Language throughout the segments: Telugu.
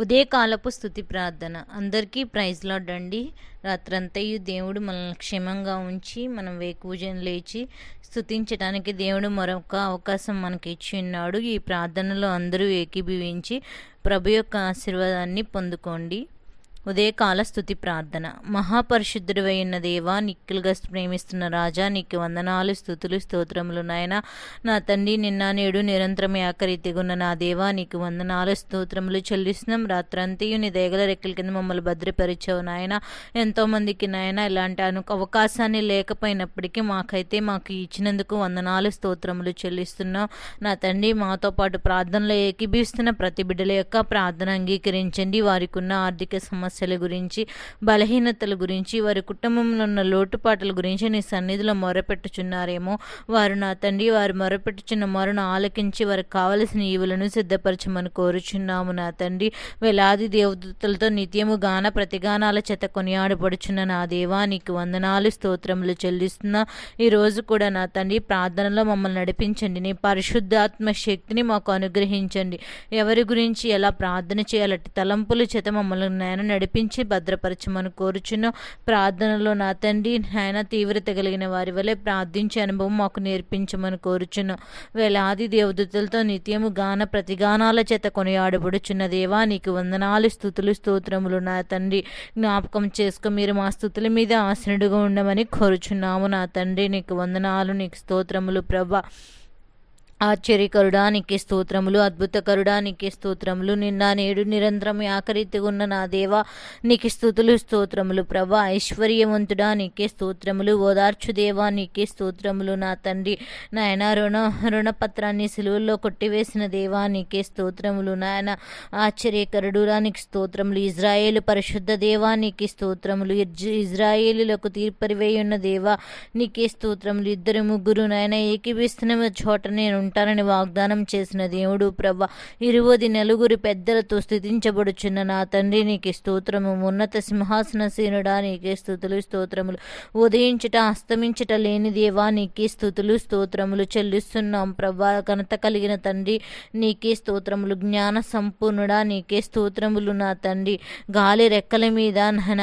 ఉదయకాలపు స్థుతి ప్రార్థన. అందరికీ ప్రైజ్ లాడ్ అండి. రాత్రంతయు దేవుడు మనల్ని క్షేమంగా ఉంచి మనం వేకూజన లేచి స్థుతించడానికి దేవుడు మరొక అవకాశం మనకి ఇచ్చి ఉన్నాడు. ఈ ప్రార్థనలో అందరూ ఏకీభవించి ప్రభు యొక్క ఆశీర్వాదాన్ని పొందుకోండి. ఉదయకాల స్థుతి ప్రార్థన. మహాపరిశుద్ధుడు అయిన దేవా నిక్కులుగా ప్రేమిస్తున్న రాజా నీకు వందనాలు స్థుతులు స్తోత్రములు నాయన. నా తండ్రి నిన్న నేడు నిరంతరం ఆకరీతిగున్న నా దేవా నీకు వందనాలు స్తోత్రములు చెల్లిస్తున్నాం. రాత్రంతయు నీ దేగల రెక్కల కింద మమ్మల్ని భద్రపరిచావు నాయన. ఎంతోమందికి నాయన ఇలాంటి అను అవకాశాన్ని లేకపోయినప్పటికీ మాకైతే మాకు ఇచ్చినందుకు వందనాలు స్తోత్రములు చెల్లిస్తున్నాం. నా తండ్రి మాతో పాటు ప్రార్థనలో ఏకీభవిస్తున్న ప్రతి బిడ్డల యొక్క ప్రార్థన అంగీకరించండి. వారికి ఉన్న ఆర్థిక సమస్యల గురించి బలహీనతల గురించి వారి కుటుంబంలో ఉన్న లోటుపాట్ల గురించి నీ సన్నిధిలో మొరపెట్టుచున్నారేమో. వారు నా తండ్రి వారు మొరపెట్టుచున్న మొరను ఆలకించి వారికి కావలసిన ఈవులను సిద్ధపరచమని కోరుచున్నాము నా తండ్రి. వేలాది దేవదూతలతో నిత్యము గాన ప్రతిగానాల చేత కొనియాడబడుచున్న నా దేవా నీకు వందనాలు స్తోత్రములు చెల్లిస్తున్నా. ఈరోజు కూడా నా తండ్రి ప్రార్థనలో మమ్మల్ని నడిపించండి. నీ పరిశుద్ధాత్మ శక్తిని మాకు అనుగ్రహించండి. ఎవరి గురించి ఎలా ప్రార్థన చేయాలట్టి తలంపుల చేత మమ్మల్ని నేను నడిపించి భద్రపరచమని కోరుచును ప్రార్థనలో నా తండ్రి నాయన తీవ్రత కలిగిన వారి వలె ప్రార్థించే అనుభవం మాకు నేర్పించమని కోరుచున్నాం. వేలాది దేవదూతలతో నిత్యము గాన ప్రతిగానాల చేత కొనియాడబడుచున్న దేవా నీకు వందనాలు స్థుతులు స్తోత్రములు నా తండ్రి. జ్ఞాపకం చేసుకో మీరు మా స్థుతుల మీద ఆసనుడుగా ఉండమని కోరుచున్నాము నా తండ్రి. నీకు వందనాలు నీకు స్తోత్రములు ప్రభా. ఆశ్చర్యకరుడానికి స్తోత్రములు అద్భుతకరుడానికి స్తోత్రములు. నిన్న నేడు నిరంతరం ఆకరితిగా ఉన్న నా దేవా నీకు స్థుతులు స్తోత్రములు. ప్రభా ఐశ్వర్యవంతుడా నీకే స్తోత్రములు. ఓదార్చు దేవా నీకే స్తోత్రములు. నా తండ్రి నాయన రుణ రుణపత్రాన్ని సిలువల్లో కొట్టివేసిన దేవా నీకే స్తోత్రములు. నాయన ఆశ్చర్యకరుడురా నీకు స్తోత్రములు. ఇజ్రాయేల్ పరిశుద్ధ దేవా నీకే స్తోత్రములు. ఇజ్రాయేలులకు తీర్పరివేయున్న దేవా నీకే స్తోత్రములు. ఇద్దరు ముగ్గురు నాయన ఏకీభిస్తున్న చోట నేను ఉంటానని వాగ్దానం చేసిన దేవుడు ప్రభ ఇరువది నలుగురు పెద్దలతో స్థుతించబడుచున్న నా తండ్రి నీకు స్తోత్రము. ఉన్నత సింహాసనసీనుడా నీకే స్థుతులు స్తోత్రములు. ఉదయించుట అస్తమించుట లేని దేవా నీకే స్థుతులు స్తోత్రములు చెల్లిస్తున్నాం. ప్రభా ఘనత కలిగిన తండ్రి నీకే స్తోత్రములు. జ్ఞాన సంపూర్ణుడా నీకే స్తోత్రములు నా తండ్రి. గాలి రెక్కల మీద నన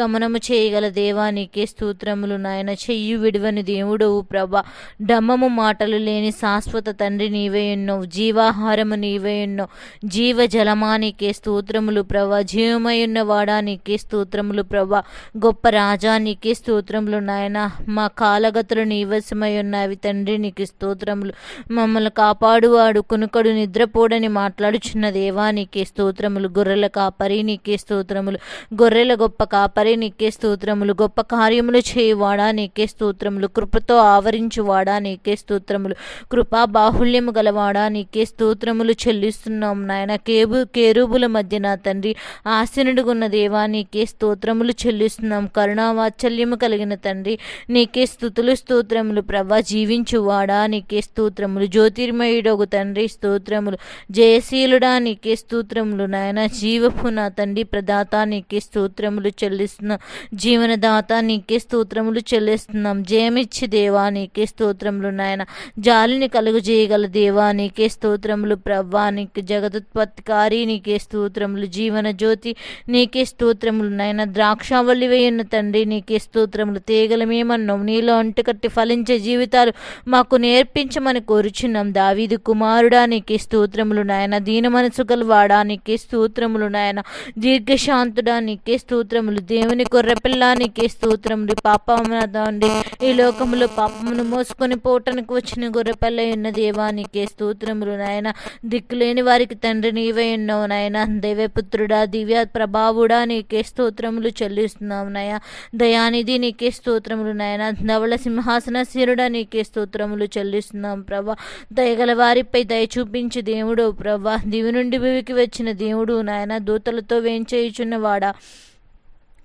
గమనము చేయగల దేవానికి స్తోత్రములు నాయన. చెయ్యి విడువని దేవుడవు ప్రభ. డమ్మము మాటలు లేని శాశ్వత తండ్రి నీవే ఎన్నో జీవాహారము నీవే ఎన్నో జీవ జలమానికి స్తోత్రములు ప్రభ. జీవమయున్న వాడానికి స్తోత్రములు ప్రభ. గొప్ప రాజానికి స్తోత్రములు నాయన. మా కాలగతులు నీవసమై ఉన్నవి తండ్రి నీకు స్తోత్రములు. మమ్మల్ని కాపాడువాడు కునుకడు నిద్రపోడని మాట్లాడుచున్న దేవానికి స్తోత్రములు. గొర్రెల కాపరి నీకే స్తోత్రములు. గొర్రెల గొప్ప కాపరి నీకే స్తోత్రములు గొప్ప కార్యములు చేయువాడా? నీకే స్తోత్రములు. కృపతో ఆవరించువాడా? నీకే స్తోత్రములు. కృపా బాహుల్యము గలవాడా? నీకే స్తోత్రములు చెల్లిస్తున్నాం నాయన. కేబు కేరుబుల మధ్య నా తండ్రి ఆసనుడుగున్న దేవా నీకే స్తోత్రములు చెల్లిస్తున్నాం. కరుణావాత్సల్యము కలిగిన తండ్రి నీకే స్థుతులు స్తోత్రములు ప్రభా. జీవించువాడా? నీకే స్తోత్రములు. జ్యోతిర్మయుడగు తండ్రి స్తోత్రములు. జయశీలుడా నీకే స్తోత్రములు నాయన. జీవపు నా తండ్రి ప్రదాత నీకే స్తోత్రములు చెల్లిస్తున్నాం జీవనదాత నీకే స్తోత్రములు చెల్లిస్తున్నాం. జయమిచ్చి దేవా నీకే స్తోత్రములు నాయన. జాలిని కలుగు చేయగల దేవా నీకే స్తోత్రములు ప్రవ్వా. నీకు జగదుత్పత్తికారి నీకే స్తోత్రములు జీవన జ్యోతి నీకే స్తోత్రములు నాయన. ద్రాక్షావల్లి వేయున్న తండ్రి నీకే స్తోత్రములు తీగలమేమన్నాం నీలో అంటుకట్టి ఫలించే జీవితాలు మాకు నేర్పించమని కోరుచున్నాం. దావీదు కుమారుడా నీకే స్తోత్రములు నాయన. దీన మనసు గలవాడా నీకే స్తోత్రములు నాయన. దీర్ఘశాంతుడా నీకే స్తోత్రములు. దేవుని గొర్రెపిల్లానికి నీకే స్తోత్రములు పాపమునండి ఈ లోకములో పాపమును మోసుకొని పోవటానికి వచ్చిన గొర్రెపిల్ల ఉన్న దేవానికి స్తోత్రములు నాయన దిక్కులేని వారికి తండ్రి నీవే ఉన్నావు నాయన. దైవపుత్రుడా దివ్య ప్రభావుడా నీకే స్తోత్రములు చెల్లిస్తున్నావు నాయ దయానిధి నీకే స్తోత్రములు నాయన ధవళ సింహాసన శిరుడా నీకే స్తోత్రములు చెల్లిస్తున్నాం ప్రభా. దయగల వారిపై దయ చూపించి దేవుడు ప్రభా. దివి నుండి భూమికి వచ్చిన దేవుడు నాయన. దూతలతో వేంచేయుచున్నవాడా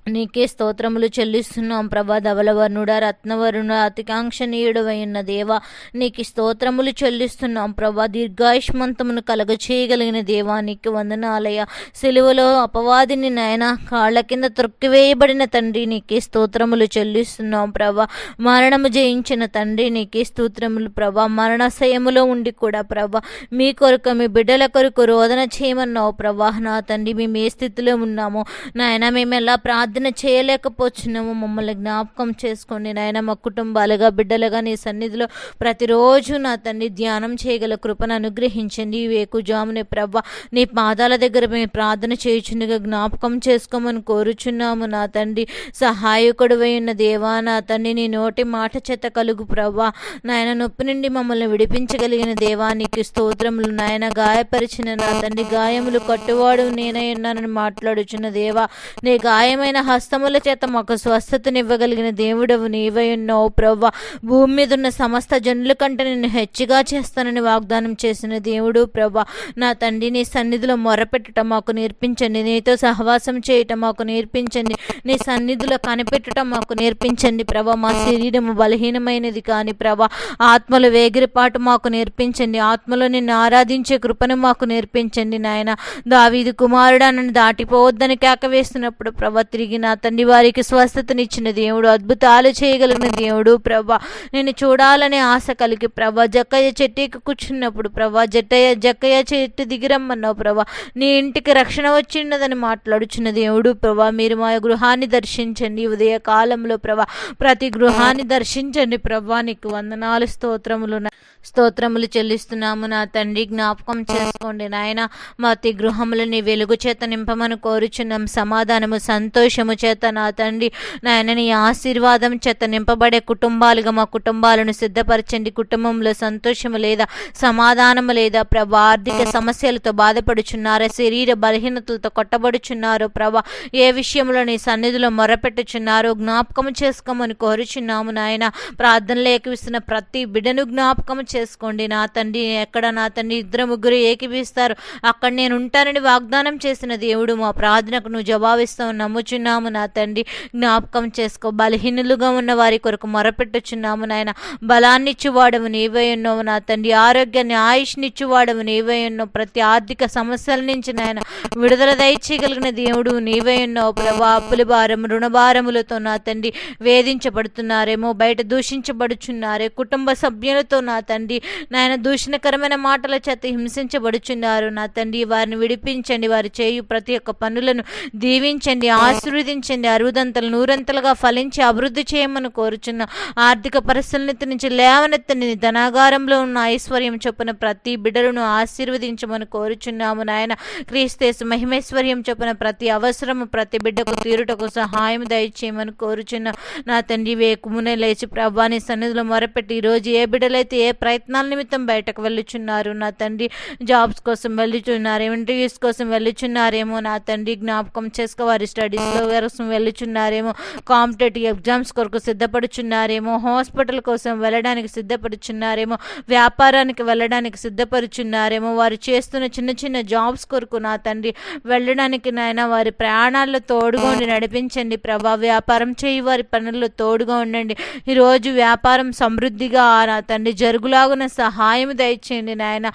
నీకే స్తోత్రములు చెల్లిస్తున్నాం ప్రభా. ధవలవర్ణుడ రత్నవరుణ అతికాంక్షణీయుడవై ఉన్న దేవా నీకు స్తోత్రములు చెల్లిస్తున్నాం ప్రభా. దీర్ఘాయుష్మంతమును కలగచేయగలిగిన దేవా నీకు వందనాలయ సెలువలో అపవాదిని నాయన కాళ్ళ కింద త్రొక్కివేయబడిన తండ్రి నీకే స్తోత్రములు చెల్లిస్తున్నాం ప్రభా. మరణము జయించిన తండ్రి నీకే స్తోత్రములు ప్రభా. మరణశయములో ఉండి కూడా ప్రభా మీ కొరకు మీ బిడ్డల కొరకు రోదన చేయమన్నావు ప్రభా. నా తండ్రి మేము ఏ స్థితిలో ఉన్నామో. నాయన మేము ఎలా ప్రార్థన చేయలేకపోతున్నాము మమ్మల్ని జ్ఞాపకం చేసుకోండి నాయన. మా కుటుంబాలుగా బిడ్డలుగా నీ సన్నిధిలో ప్రతిరోజు నా తండ్రి ధ్యానం చేయగల కృపను అనుగ్రహించండి. వేకు జామునే ప్రభా నీ పాదాల దగ్గర మేము ప్రార్థన చేయుచుండగా జ్ఞాపకం చేసుకోమని కోరుచున్నాము నా తండ్రి. సహాయకుడు ఉన్న దేవా నా తండ్రి నీ నోటి మాట చేత కలుగు ప్రభా నాయన నొప్పి నుండి మమ్మల్ని విడిపించగలిగిన దేవా నీకు స్తోత్రములు నాయన. గాయపరిచిన నా తండ్రి గాయములు కట్టువాడు నేనే ఉన్నానని మాట్లాడుచున్న దేవా నీ గాయమైన హస్తముల చేత మాకు స్వస్థతనివ్వగలిగిన దేవుడవు నీవై ఉన్నావు ప్రభా భూమి మీద ఉన్న సమస్త జనుల కంటే నేను హెచ్చుగా చేస్తానని వాగ్దానం చేసిన దేవుడు ప్రవ్వ. నా తండ్రి నీ సన్నిధిలో మొరపెట్టడం మాకు నేర్పించండి. నీతో సహవాసం చేయటం మాకు నేర్పించండి. నీ సన్నిధిలో కనిపెట్టడం మాకు నేర్పించండి ప్రభా మా శరీరము బలహీనమైనది కానీ ప్రభా ఆత్మలు వేగిరిపాటు మాకు నేర్పించండి. ఆత్మలో నిన్ను ఆరాధించే కృపను మాకు నేర్పించండి నాయన. దావీది కుమారుడా నన్ను దాటిపోవద్దని కేక వేస్తున్నప్పుడు ప్రభా తిరిగి నా తండ్రి వారికి స్వస్థతనిచ్చిన దేవుడు అద్భుతాలు చేయగలిగిన దేవుడు ప్రభా. నేను చూడాలనే ఆశ కలిగి ప్రభా. జక్కయ్య చెట్టుకి కూర్చున్నప్పుడు ప్రభా జట్టయ్య జక్కయ్య చెట్టు దిగిరమ్మన్నావు ప్రభా. నీ ఇంటికి రక్షణ వచ్చిన్నదని మాట్లాడుచున్న దేవుడు ప్రభా. మీరు మా గృహాన్ని దర్శించండి. ఉదయ కాలంలో ప్రభా ప్రతి గృహాన్ని దర్శించండి ప్రభా. నీకు వందనాలు స్తోత్రములు స్తోత్రములు చెల్లిస్తున్నాము నా తండ్రి. జ్ఞాపకం చేసుకోండి నాయన. అతి గృహములని వెలుగు చేత నింపమని కోరుచున్నాం. సమాధానము సంతోషము చేత నా తండ్రి. నాయన నీ ఆశీర్వాదం చేత నింపబడే కుటుంబాలుగా మా కుటుంబాలను సిద్ధపరచండి. కుటుంబంలో సంతోషము లేదా సమాధానము లేదా ప్రభా ఆర్థిక సమస్యలతో బాధపడుచున్నారా? శరీర బలహీనతలతో కొట్టబడుచున్నారు ప్రభా? ఏ విషయంలో నీ సన్నిధిలో మొరపెట్టుచున్నారో జ్ఞాపకం చేసుకోమని కోరుచున్నాము నాయన. ప్రార్థనలు ఏకవిస్తున్న ప్రతి బిడ్డను జ్ఞాపకం చేసుకోండి. నా తండ్రి ఎక్కడ నా తండ్రి? ఇద్దరు ముగ్గురు ఏకీపిస్తారు అక్కడ నేను ఉంటానని వాగ్దానం చేసిన దేవుడు మా ప్రార్థనకు నువ్వు జవాబిస్తావు. నమ్ముచున్నాము నా తండ్రి. జ్ఞాపకం చేసుకో. బలహీనులుగా ఉన్న వారి కొరకు మొరపెట్టుచున్నాము నాయన. బలాన్ని ఇచ్చువాడవు నీవై ఉన్నావు నా తండ్రి. ఆరోగ్యాన్ని ఆయుష్ని ఇచ్చువాడవు నీవై ఉన్నావు. ప్రతి ఆర్థిక సమస్యల నుంచి నాయన విడుదల దయచేయగలిగిన దేవుడు నీవై ఉన్నావు. ప్రభా అప్పుల భారం రుణభారములతో నా తండ్రి వేధించబడుతున్నారేమో బయట దూషించబడుచున్నారే కుటుంబ సభ్యులతో నా తండ్రి నాయన దూషణకరమైన మాటల చేత హింసించబడుచున్నారు. నా తండ్రి వారిని విడిపించండి. వారి చేయు ప్రతి ఒక్క పనులను దీవించండి. ఆశీర్వదించండి. అరుదంతలు నూరంతలుగా ఫలించి అభివృద్ధి చేయమని కోరుచున్న ఆర్థిక పరిస్థితి నుంచి లేవనెత్తని ధనాగారంలో ఉన్న ఐశ్వర్యం చొప్పున ప్రతి బిడ్డలను ఆశీర్వదించమని కోరుచున్నాము. నాయన క్రీస్తేసు మహిమేశ్వర్యం చొప్పున ప్రతి అవసరము ప్రతి బిడ్డకు తీరుటకు సహాయం దయచేయమని కోరుచున్న నా తండ్రి వేకుమునే లేచి ప్రభాని సన్నిధిలో మొరపెట్టి ఈరోజు ఏ బిడ్డలైతే ఏ ప్రయత్నాల నిమిత్తం బయటకు వెళ్ళుచున్నారు. నా తండ్రి జాబ్స్ కోసం వెళ్ళుచున్నారు. ఇంటర్వ్యూస్ కోసం వెళ్ళుచున్నారేమో. నా తండ్రి జ్ఞాపకం చేసుకో వారి స్టడీస్లో కోసం వెళ్ళుచున్నారేమో. కాంపిటేటివ్ ఎగ్జామ్స్ కొరకు సిద్ధపడుచున్నారేమో. హాస్పిటల్ కోసం వెళ్ళడానికి సిద్ధపడుచున్నారేమో. వ్యాపారానికి వెళ్ళడానికి సిద్ధపరుచున్నారేమో వారు చేస్తున్న చిన్న చిన్న జాబ్స్ కొరకు నా తండ్రి వెళ్ళడానికి నాయన వారి ప్రయాణాల్లో తోడుగొండి నడిపించండి ప్రభా. వ్యాపారం చేయి వారి పనుల్లో తోడుగా ఉండండి. ఈరోజు వ్యాపారం సమృద్ధిగా నా తండ్రి జరుగులాగున సహాయం దయచేయండి నాయన.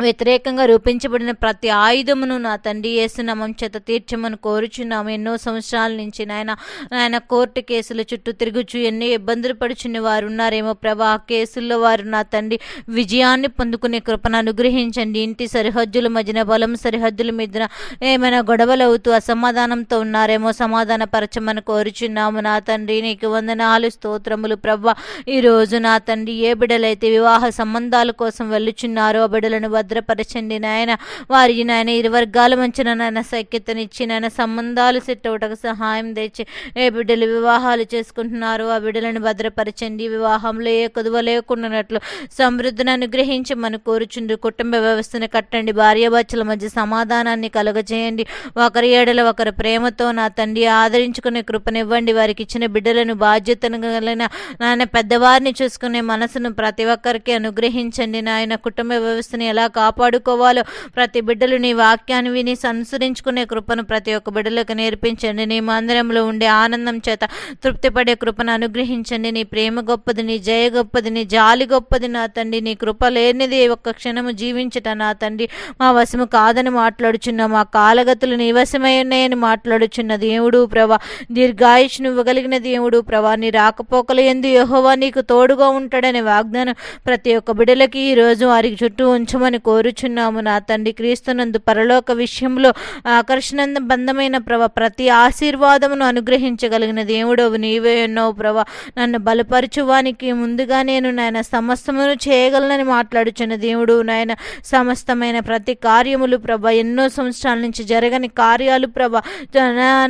వ్యతిరేకంగా రూపించబడిన ప్రతి ఆయుధమును నా తండ్రి యేసునామం చేత తీర్చమని కోరుచున్నాము. ఎన్నో సంవత్సరాల నుంచి నాయన నాయన కోర్టు కేసుల చుట్టూ తిరుగుచు ఎన్నో ఇబ్బందులు పడుచుని వారు ఉన్నారేమో ప్రభా ఆ కేసుల్లో వారు నా తండ్రి విజయాన్ని పొందుకునే కృపను అనుగ్రహించండి. ఇంటి సరిహద్దుల మధ్యన బలం సరిహద్దుల మీద ఏమైనా గొడవలు అవుతూ అసమాధానంతో ఉన్నారేమో సమాధాన పరచమని కోరుచున్నాము. నా తండ్రి నీకు వందనాలు స్తోత్రములు ప్రభా. ఈరోజు నా తండ్రి ఏ బిడలైతే వివాహ సంబంధాల కోసం వెళ్ళుచున్నారో ఆ బిడలను భద్రపరచండి నాయన. వారి నాయన ఇరు వర్గాల మంచిన నాయన సఖ్యతనిచ్చి నాయన సంబంధాలు సెట్ అవటకు సహాయం తెచ్చి ఏ బిడ్డలు వివాహాలు చేసుకుంటున్నారు ఆ బిడ్డలను భద్రపరచండి. వివాహంలో ఏ కొదువ లేకుండానట్లు సమృద్ధిని అనుగ్రహించి మన కోరుచుండు. కుటుంబ వ్యవస్థను కట్టండి. భార్యాభర్తల మధ్య సమాధానాన్ని కలుగజేయండి. ఒకరి ఏడల ఒకరి ప్రేమతో నా తండ్రి ఆదరించుకునే కృపనివ్వండి. వారికి ఇచ్చిన బిడ్డలను బాధ్యతను కలిగిన నాయన పెద్దవారిని చూసుకునే మనసును ప్రతి ఒక్కరికి అనుగ్రహించండి. నాయన కుటుంబ వ్యవస్థను ఎలా కాపాడుకోవాలో. ప్రతి బిడ్డలు నీ వాక్యాన్ని విని సంసరించుకునే కృపను ప్రతి ఒక్క బిడ్డలకు నేర్పించండి. నీ మందిరంలో ఉండే ఆనందం చేత తృప్తిపడే కృపను అనుగ్రహించండి. నీ ప్రేమ గొప్పది నీ జయ గొప్పది నీ జాలి గొప్పది నా తండ్రి. నీ కృప లేనిది ఒక్క క్షణము జీవించట నా తండ్రి. మా వశము కాదని మాట్లాడుచున్న. మా కాలగతులు నీ వశమై ఉన్నాయని మాట్లాడుచున్న దేవుడు ప్రభా దీర్ఘాయుష్ను ఇవ్వగలిగిన దేవుడు ప్రభా నీ రాకపోకలు ఎందు యహోవా నీకు తోడుగా ఉంటాడనే వాగ్దానం ప్రతి ఒక్క బిడలకి ఈ రోజు వారికి చుట్టూ ఉంచమని కోరుచున్నాము నా తండ్రి క్రీస్తునందు పరలోక విషయంలో ఆకర్షణ బంధమైన ప్రభ ప్రతి ఆశీర్వాదమును అనుగ్రహించగలిగిన దేవుడవు నీవే ఉన్నావు ప్రభ. నన్ను బలపరచువానికి ముందుగా నేను నాయన సమస్తమును చేయగలనని మాట్లాడుచున్న దేవుడు నాయన సమస్తమైన ప్రతి కార్యములు ప్రభ ఎన్నో సంవత్సరాల నుంచి జరగని కార్యాలు ప్రభ.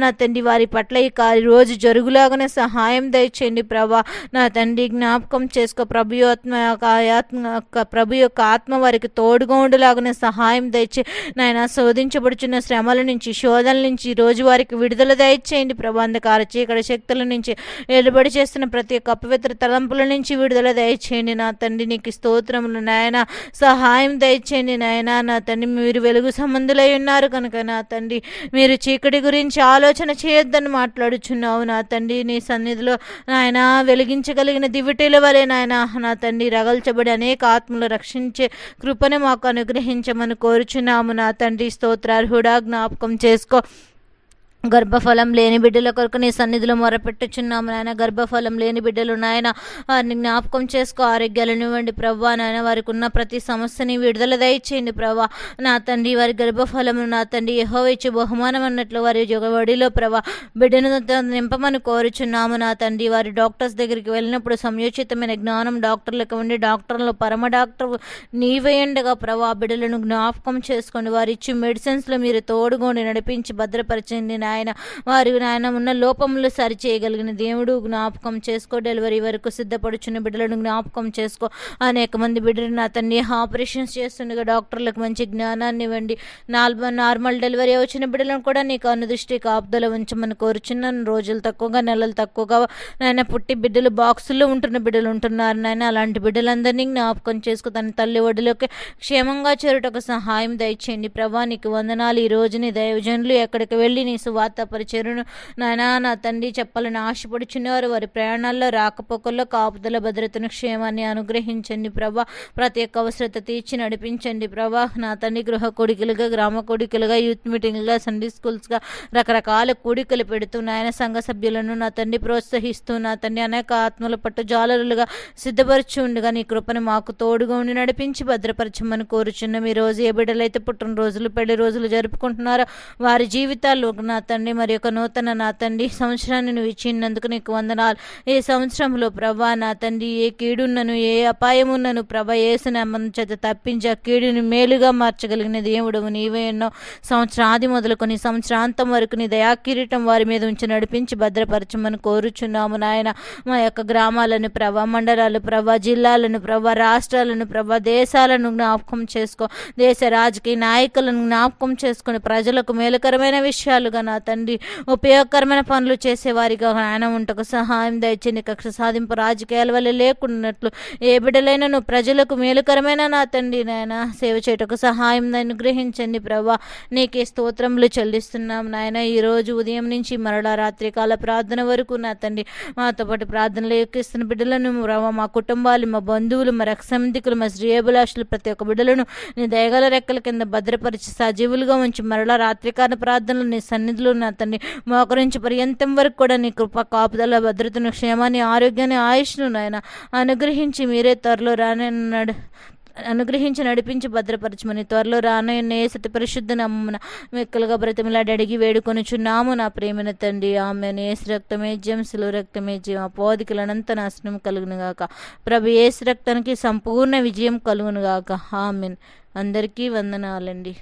నా తండ్రి వారి పట్ల ఈ కార్య రోజు జరుగులాగానే సహాయం దయచేయండి ప్రభ. నా తండ్రి జ్ఞాపకం చేసుకో ప్రభు ఆత్మ యొక్క ప్రభు యొక్క ఆత్మ వారికి తోడు తోడుగా ఉండేలాగానే సహాయం దయచే నాయన శోధించబడుచున్న శ్రమల నుంచి శోధనల నుంచి రోజువారికి విడుదల దయచేయండి ప్రభు. చీకటి శక్తుల నుంచి నిలబడి చేస్తున్న ప్రతి ఒక్క అపవిత్ర తలంపుల నుంచి విడుదల దయచేయండి నా తండ్రి. నీకు స్తోత్రములు నాయన సహాయం దయచేయండి నాయన. నా తండ్రి మీరు వెలుగు సంబంధులై ఉన్నారు కనుక నా తండ్రి మీరు చీకటి గురించి ఆలోచన చేయొద్దని మాట్లాడుచున్నావు నా తండ్రి. నీ సన్నిధిలో నాయన వెలిగించగలిగిన దివిటీల వలె నాయన నా తండ్రి రగల్చబడి అనేక ఆత్మలు రక్షించే కృపను మాకు అనుగ్రహించమని కోరుచున్నాము నా తండ్రి స్తోత్రార్హుడా జ్ఞాపకం చేసుకో. గర్భఫలం లేని బిడ్డల కొరకు నీ సన్నిధిలో మొరపెట్టుచున్నాము నాయన. గర్భఫలం లేని బిడ్డలు నాయన వారిని జ్ఞాపకం చేసుకో ఆరోగ్యాలను ఇవ్వండి ప్రవ్వా నాయన. వారికి ఉన్న ప్రతి సమస్యని విడుదల దయచేయండి ప్రవ్వా నా తండ్రి వారి గర్భఫలము నా తండ్రి యహో ఇచ్చి బహుమానం అన్నట్లు వారి జొగవడిలో ప్రభా బిడ్డను నింపమని కోరుచున్నాము నా తండ్రి. వారి డాక్టర్స్ దగ్గరికి వెళ్ళినప్పుడు సంయోచితమైన జ్ఞానం డాక్టర్లకు ఉండి డాక్టర్లు పరమ డాక్టర్ నీవేయండగా ప్రభా. బిడ్డలను జ్ఞాపకం చేసుకోండి. వారిచ్చి మెడిసిన్స్లో మీరు తోడుగోండి నడిపించి భద్రపరచండి నాయన. నాయన వారి నాయన ఉన్న లోపములు సరిచేయగలిగిన దేవుడు జ్ఞాపకం చేసుకో. డెలివరీ వరకు సిద్ధపడుచున్న బిడ్డలను జ్ఞాపకం చేసుకో. అనేక మంది బిడ్డలను అతన్ని ఆపరేషన్స్ చేస్తుండగా డాక్టర్లకు మంచి జ్ఞానాన్ని ఇవ్వండి. నార్మల్ నార్మల్ డెలివరీ వచ్చిన బిడ్డలను కూడా నీకు అనుదృష్టి కాపుదల ఉంచమని కోరుచున్నాను. రోజులు తక్కువగా నెలలు తక్కువగా నాయన పుట్టి బిడ్డలు బాక్సుల్లో ఉంటున్న బిడ్డలు ఉంటున్నారు నాయన. అలాంటి బిడ్డలందరినీ జ్ఞాపకం చేసుకో. తన తల్లి ఒడిలోకి క్షేమంగా చేరుటకు సహాయం దయచేయండి. ప్రభా నీకు వందనాలు. ఈ రోజుని దైవజనులు ఎక్కడికి వెళ్ళి నీ సువా వార్త పరిచయను నా తండ్రి చెప్పాలని ఆశపడుచున్నారు. వారి ప్రయాణాల్లో రాకపోకల్లో కాపుదల భద్రతను క్షేమాన్ని అనుగ్రహించండి ప్రభా. ప్రతి ఒక్క అవసరత తీర్చి నడిపించండి ప్రభా. నా తండ్రి గృహ కొడికలుగా గ్రామ కొడికలుగా యూత్ మీటింగ్లుగా సండే స్కూల్స్గా రకరకాల కూడికలు పెడుతూ నాయన సంఘ సభ్యులను నా తండ్రి ప్రోత్సహిస్తూ నా తండ్రి అనేక ఆత్మల పట్టు జాలరులుగా సిద్ధపరచి ఉండగా. నీ కృపను మాకు తోడుగా ఉండి నడిపించి భద్రపరచమని కోరుచున్నాం. ఈ రోజు ఏ బిడ్డలైతే పుట్టినరోజులు పెళ్ళి రోజులు జరుపుకుంటున్నారో వారి జీవితాల్లో నా తండ్రి మరి యొక్క నూతన నా తండ్రి సంవత్సరాన్ని నువ్వు ఇచ్చినందుకు నీకు వందనాలు. ఏ సంవత్సరంలో ప్రభా నా తండ్రి ఏ కీడున్నను ఏ అపాయమున్నను ప్రభ ఏసునామం చేత తప్పించి ఆ కీడుని మేలుగా మార్చగలిగిన దేవుడు నీవే ఎన్నో సంవత్సరాది మొదలుకొని సంవత్సరాంతం వరకు నీ దయాకిరీటం వారి మీద ఉంచి నడిపించి భద్రపరచమని కోరుచున్నాము నాయన. మా యొక్క గ్రామాలను ప్రభ మండలాలు ప్రభ జిల్లాలను ప్రభ రాష్ట్రాలను ప్రభ దేశాలను జ్ఞాపకం చేసుకో. దేశ రాజకీయ నాయకులను జ్ఞాపకం చేసుకుని ప్రజలకు మేలుకరమైన విషయాలుగా నా తండ్రి. ఉపయోగకరమైన పనులు చేసేవారిగా ఆయన ఉంటకు సహాయం దయచేని కక్ష సాధింపు రాజకీయాల వల్ల లేకున్నట్లు ఏ బిడ్డలైనను ప్రజలకు మేలుకరమైన నా తండ్రి నాయన సేవ చేయటకు సహాయం అనుగ్రహించండి ప్రభా. నీకే స్తోత్రములు చెల్లిస్తున్నాం నాయన. ఈరోజు ఉదయం నుంచి మరలా రాత్రికాల ప్రార్థన వరకు నా తండ్రి. మాతో పాటు ప్రార్థనలు ఎక్కిస్తున్న బిడ్డలను ప్రభా మా కుటుంబాలు మా బంధువులు మా రక్షంధికులు మా శ్రేయభిలాషులు ప్రతి ఒక్క బిడ్డలను నీ దయగల రెక్కల కింద భద్రపరిచి సజీవులుగా ఉంచి మరలా రాత్రికాల ప్రార్థనలు నీ సన్నిధిలో నా తండ్రి మోకరించి పర్యంతం వరకు కూడా నీ కృప కాపుదల భద్రతను క్షేమాన్ని ఆరోగ్యాన్ని ఆయుష్ను నాయన అనుగ్రహించి మీరే త్వరలో రానన్నాడు అనుగ్రహించి నడిపించి భద్రపరచమని త్వరలో రానయ్య సతి పరిశుద్ధ నమ్మన మెక్కలుగా బ్రతిమలాడి అడిగి వేడుకొనుచున్నాము నా ప్రేమిన తండ్రి. ఆమె నేసు రక్తమే జంసులు రక్తమే జీవం. అపోదికలనంత నాశనం కలుగునుగాక ప్రభు ఏసు రక్తానికి సంపూర్ణ విజయం కలుగునుగాక ఆమెన్. అందరికీ వందనాలండి.